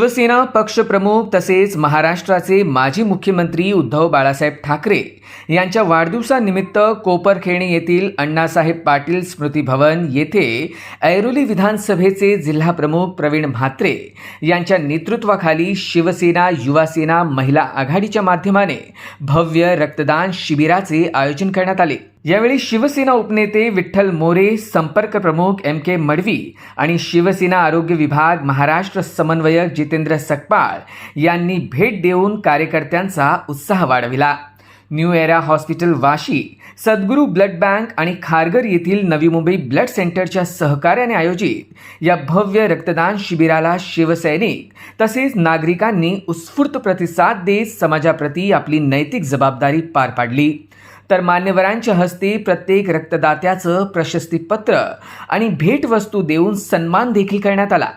शिवसेना पक्षप्रमुख तसेच महाराष्ट्राचे माजी मुख्यमंत्री उद्धव बाळासाहेब ठाकरे यांच्या वाढदिवसानिमित्त कोपरखेणी येथील अण्णासाहेब पाटील स्मृती भवन येथे ऐरोली विधानसभेचे जिल्हाप्रमुख प्रवीण म्हात्रे यांच्या नेतृत्वाखाली शिवसेना युवासेना महिला आघाडीच्या माध्यमाने भव्य रक्तदान शिबिराचे आयोजन करण्यात आले. यावेळी शिवसेना उपनेते विठ्ठल मोरे संपर्क प्रमुख एम के मडवी आणि शिवसेना आरोग्य विभाग महाराष्ट्र समन्वयक जितेंद्र सकपाळ यांनी भेट देऊन कार्यकर्त्यांचा उत्साह वाढविला. New era hospital Vashi Sadguru blood bank आणि खारघर येथील नवी मुंबई ब्लड सेंटरच्या सहकार्याने आयोजित या भव्य रक्तदान शिबिराला शिवसैनिक तसेच नागरिकांनी उत्स्फूर्त प्रतिसाद देत समाजाप्रती आपली नैतिक जबाबदारी पार पाडली. तर मान्यवरांच्या हस्ते प्रत्येक रक्तदात्याचं प्रशस्तीपत्र आणि भेटवस्तू देऊन सन्मान देखील करण्यात आला.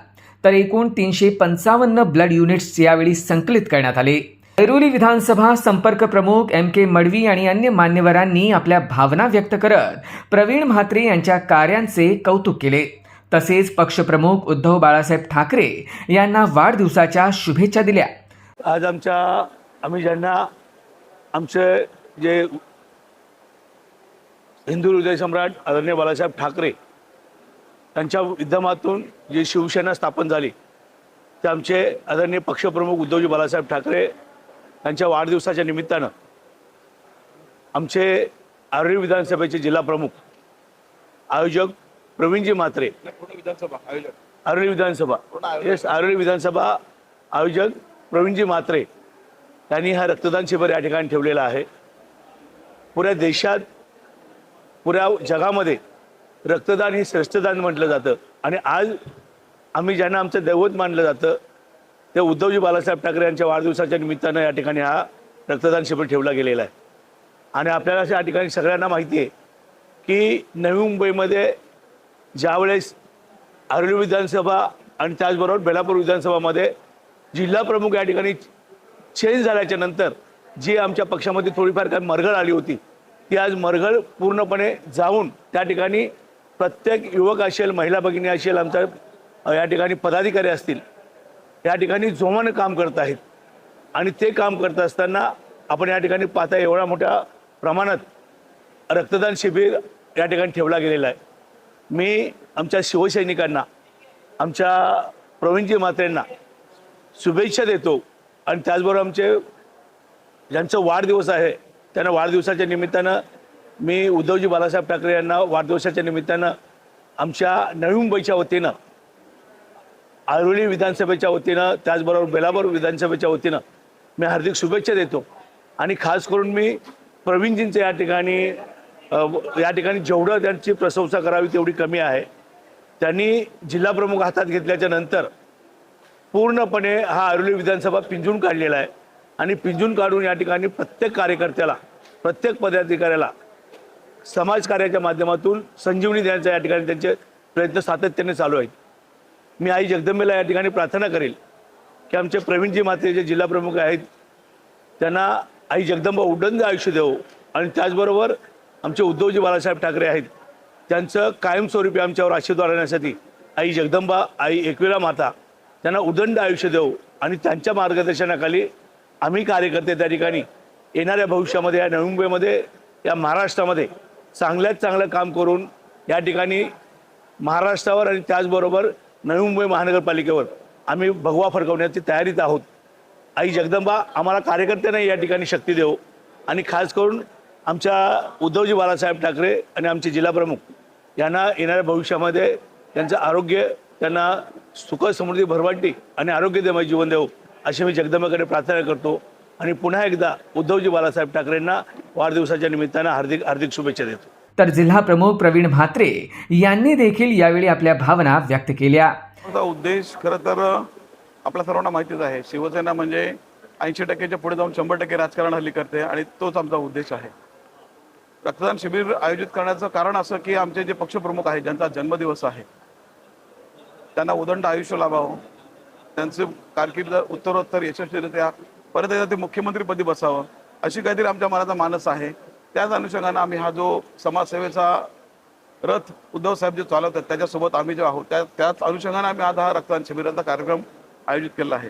तर एकूण तीनशे पंचावन्न ब्लड युनिट्स यावेळी संकलित करण्यात आले. ऐरोली विधानसभा संपर्क प्रमुख एम के मडवी आणि अन्य मान्यवरांनी आपल्या भावना व्यक्त करत प्रवीण म्हात्रे यांच्या कार्यांचे कौतुक केले. तसेच पक्षप्रमुख उद्धव बाळासाहेब ठाकरे यांना वाढदिवसाच्या शुभेच्छा दिल्या. आज आमच्या आम्ही ज्यांना आमचे जे हिंदू हृदय सम्राट आदरणीय बाळासाहेब ठाकरे त्यांच्या विद्यमातून जी शिवसेना स्थापन झाली ते आमचे आदरणीय पक्षप्रमुख उद्धवजी बाळासाहेब ठाकरे यांच्या वाढदिवसाच्या निमित्तानं आमचे आरोली विधानसभेचे जिल्हा प्रमुख आयोजक प्रवीणजी म्हात्रे विधानसभा? आयोजक. आरोली विधानसभा. येस आरोली विधानसभा आयोजक प्रवीणजी म्हात्रे यांनी हा रक्तदान शिबिर या ठिकाणी ठेवलेला आहे. पुऱ्या देशात पुऱ्या जगामध्ये रक्तदान हे श्रेष्ठदान म्हटलं जातं. आणि आज आम्ही ज्यांना आमचं दैवत मानलं जातं ते उद्धवजी बाळासाहेब ठाकरे यांच्या वाढदिवसाच्या निमित्तानं या ठिकाणी हा रक्तदान शिबिर ठेवला गेलेला आहे. आणि आपल्याला या ठिकाणी सगळ्यांना माहिती आहे की नवी मुंबईमध्ये ज्यावेळेस आरोली विधानसभा आणि त्याचबरोबर बेलापूर विधानसभामध्ये जिल्हा प्रमुख या ठिकाणी चेंज झाल्याच्यानंतर जी आमच्या पक्षामध्ये थोडीफार काही मरगळ आली होती ती आज मरगळ पूर्णपणे जाऊन त्या ठिकाणी प्रत्येक युवक असेल महिला भगिनी असेल आमच्या या ठिकाणी पदाधिकारी असतील या ठिकाणी जोमानं काम करत आहेत. आणि ते काम करत असताना आपण या ठिकाणी पाहता एवढ्या मोठ्या प्रमाणात रक्तदान शिबिर या ठिकाणी ठेवला गेलेला आहे. मी आमच्या शिवसैनिकांना आमच्या प्रवीणजी मात्रेंना शुभेच्छा देतो. आणि त्याचबरोबर आमचे ज्यांचं वाढदिवस आहे त्यांना वाढदिवसाच्या निमित्तानं मी उद्धवजी बाळासाहेब ठाकरे यांना वाढदिवसाच्या निमित्तानं आमच्या नवी मुंबईच्या वतीनं आरोली विधानसभेच्या वतीनं त्याचबरोबर बेलापूर विधानसभेच्या वतीनं मी हार्दिक शुभेच्छा देतो. आणि खास करून मी प्रवीणजींचं या ठिकाणी या ठिकाणी जेवढं त्यांची प्रशंसा करावी तेवढी कमी आहे. त्यांनी जिल्हाप्रमुख हातात घेतल्याच्या नंतर पूर्णपणे हा आरोली विधानसभा पिंजून काढलेला आहे. आणि पिंजून काढून या ठिकाणी प्रत्येक कार्यकर्त्याला प्रत्येक पदाधिकाऱ्याला समाजकार्याच्या माध्यमातून संजीवनी देण्याचा या ठिकाणी त्यांचे प्रयत्न सातत्याने चालू आहेत. मी आई जगदंबेला या ठिकाणी प्रार्थना करेल की आमचे प्रवीणजी मात्रे जे जिल्हा प्रमुख आहेत त्यांना आई जगदंबा उदंड आयुष्य देवो आणि त्याचबरोबर आमचे उद्धवजी बाळासाहेब ठाकरे आहेत त्यांचं कायमस्वरूपी आमच्यावर आशीर्वाद आणण्यासाठी आई जगदंबा आई एकविरा माता त्यांना उदंड आयुष्य देवो आणि त्यांच्या मार्गदर्शनाखाली आम्ही कार्यकर्ते त्या ठिकाणी येणाऱ्या भविष्यामध्ये या नवी मुंबईमध्ये या महाराष्ट्रामध्ये चांगल्यात चांगलं काम करून या ठिकाणी महाराष्ट्रावर आणि त्याचबरोबर नवी मुंबई महानगरपालिकेवर आम्ही भगवा फडकवण्याची तयारीत आहोत. आई जगदंबा आम्हाला कार्यकर्त्यांना या ठिकाणी शक्ती देऊ. आणि खास करून आमच्या उद्धवजी बाळासाहेब ठाकरे आणि आमचे जिल्हाप्रमुख यांना येणाऱ्या भविष्यामध्ये त्यांचं आरोग्य त्यांना सुख समृद्धी भरवाटी आणि आरोग्यमय जीवन देऊ. अशी मी जगदंबाकडे प्रार्थना करतो. आणि पुन्हा एकदा उद्धवजी बाळासाहेब ठाकरेंना वाढदिवसाच्या निमित्तानं हार्दिक हार्दिक शुभेच्छा देतो. तर जिल्हा प्रमुख प्रवीण म्हात्रे यांनी देखील यावेळी आपल्या भावना व्यक्त केल्या. उद्देश खरं तर आपल्या सर्वांना माहितीच आहे शिवसेना म्हणजे ऐंशी टक्क्याच्या पुढे जाऊन शंभर टक्के राजकारण हल्ली करते आणि तोच आमचा उद्देश आहे. रक्तदान शिबिर आयोजित करण्याचं कारण असं की आमचे जे पक्षप्रमुख आहेत ज्यांचा जन्मदिवस आहे त्यांना उदंड आयुष्य लाभावं त्यांचे कारकीर्द उत्तरोत्तर यशस्वीरित्या परत एकदा ते मुख्यमंत्रीपदी बसावं अशी काहीतरी आमच्या मनाचा मानस आहे. त्याच अनुषंगानं आम्ही हा जो समाजसेवेचा रथ उद्धव साहेब जे चालवतात त्याच्यासोबत आम्ही जे आहोत त्या त्याच अनुषंगानं आम्ही आज हा रक्तदान शिबिराचा कार्यक्रम आयोजित केलेला आहे.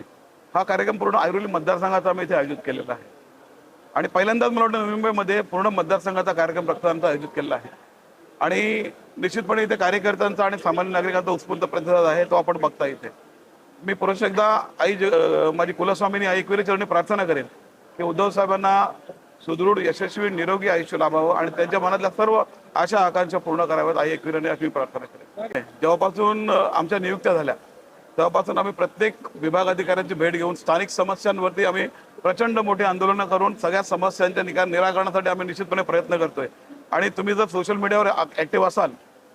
हा कार्यक्रम पूर्ण ऐरोली मतदारसंघाचा आम्ही इथे आयोजित केलेला आहे. आणि पहिल्यांदाच मला वाटतं मुंबईमध्ये पूर्ण मतदारसंघाचा कार्यक्रम रक्तदानचा आयोजित केलेला आहे. आणि निश्चितपणे इथे कार्यकर्त्यांचा आणि सामान्य नागरिकांचा उत्स्फूर्त प्रतिसाद आहे तो आपण बघता इथे. मी पुरुष एकदा आई माझी कुलस्वामीनी आई एकविरी चरणी प्रार्थना करेन की उद्धव साहेबांना सुदृढ यशस्वी निरोगी आयुष्य लाभावं आणि त्यांच्या मनातल्या सर्व आशा आकांक्षा पूर्ण कराव्यात. आई एकविराने अशी मी प्रार्थना करेन. जेव्हापासून आमच्या नियुक्त्या झाल्या तेव्हापासून आम्ही प्रत्येक विभाग अधिकाऱ्यांची भेट घेऊन स्थानिक समस्यांवरती आम्ही प्रचंड मोठी आंदोलनं करून सगळ्या समस्यांच्या निका निराकरणासाठी आम्ही निश्चितपणे प्रयत्न करतोय. आणि तुम्ही जर सोशल मीडियावर ऍक्टिव्ह असाल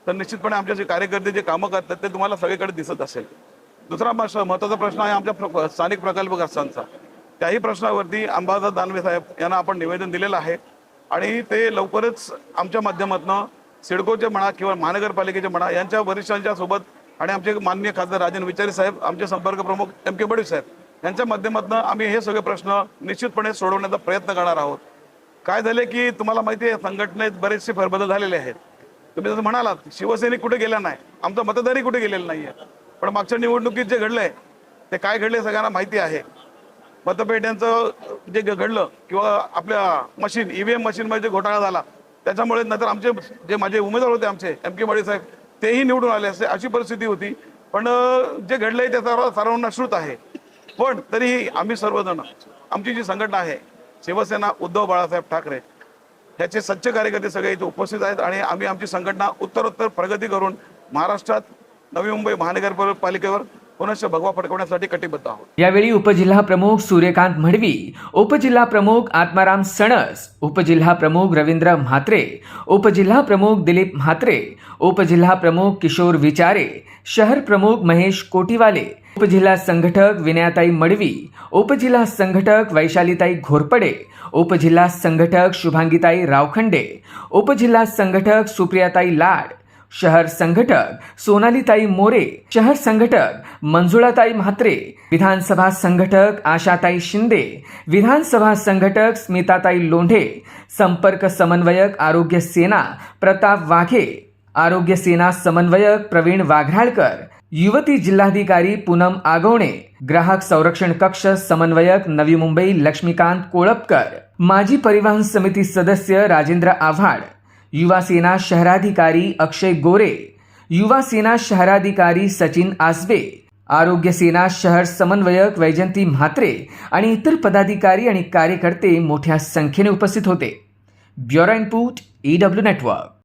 तर निश्चितपणे आमचे जे कार्यकर्ते जे कामं करतात ते तुम्हाला सगळीकडे दिसत असेल. दुसरा महत्त्वाचा प्रश्न आहे आमच्या प्र- स्थानिक प्रकल्पग्रस्तांचा त्याही प्रश्नावरती अंबादास दानवे साहेब यांना आपण निवेदन दिलेलं आहे. आणि ते लवकरच आमच्या माध्यमातून सिडकोचे म्हणा किंवा महानगरपालिकेचे म्हणा यांच्या वरिष्ठांच्या सोबत आणि आमचे माननीय खासदार राजन विचारी साहेब आमचे संपर्क प्रमुख एम के बडी साहेब यांच्या माध्यमातून आम्ही हे सगळे प्रश्न निश्चितपणे सोडवण्याचा प्रयत्न करणार आहोत. काय झाले की तुम्हाला माहिती आहे संघटनेत बरेचसे फेरबदल झालेले आहेत. तुम्ही जसं म्हणालात शिवसैनिक कुठे गेला नाही? आमचा मतदारही कुठे गेलेला आहे पण मागच्या निवडणुकीत जे घडलंय ते काय घडले सगळ्यांना माहिती आहे. मतपेट्यांचं जे घडलं किंवा आपल्या मशीन ईव्हीएम मशीनमध्ये जे घोटाळा झाला त्याच्यामुळे नंतर आमचे जे माझे उमेदवार होते आमचे एम के मडे साहेब तेही निवडून आले असते अशी परिस्थिती होती. पण जे घडलंय ते सर्व सर्वांना श्रुत आहे. पण तरीही आम्ही सर्वजण आमची जी संघटना आहे शिवसेना उद्धव बाळासाहेब ठाकरे ह्याचे सच्चे कार्यकर्ते सगळे इथे उपस्थित आहेत आणि आम्ही आमची संघटना उत्तरोत्तर प्रगती करून महाराष्ट्रात नवी मुंबई महानगरपालिकेवर पुनश्च भगवा फडकवण्यासाठी कटिबद्ध आहोत. यावेळी उपजिल्हा प्रमुख सूर्यकांत मढवी उपजिल्हा प्रमुख आत्माराम सणस उपजिल्हा प्रमुख रवींद्र म्हात्रे उपजिल्हा प्रमुख दिलीप म्हात्रे उपजिल्हा प्रमुख किशोर विचारे शहर प्रमुख महेश कोटीवाले उपजिल्हा संघटक विनयाताई मडवी उपजिल्हा संघटक वैशालीताई घोरपडे उपजिल्हा संघटक शुभांगीताई रावखंडे उपजिल्हा संघटक सुप्रियाताई लाड शहर संघटक सोनालीताई मोरे शहर संघटक मंजुळाताई म्हात्रे विधानसभा संघटक आशाताई शिंदे विधानसभा संघटक स्मिताताई लोंढे संपर्क समन्वयक आरोग्य सेना प्रताप वाघे आरोग्य सेना समन्वयक प्रवीण वाघराळकर युवती जिल्हाधिकारी पूनम आगवणे ग्राहक संरक्षण कक्ष समन्वयक नवी मुंबई लक्ष्मीकांत कोळपकर माजी परिवहन समिती सदस्य राजेंद्र आव्हाड युवा सेना शहराधिकारी अक्षय गोरे युवा सेना शहराधिकारी सचिन आसबे आरोग्य सेना शहर समन्वयक वैजंती म्हात्रे आणि इतर पदाधिकारी आणि कार्यकर्ते मोठ्या संख्येने उपस्थित होते. Bureau input W network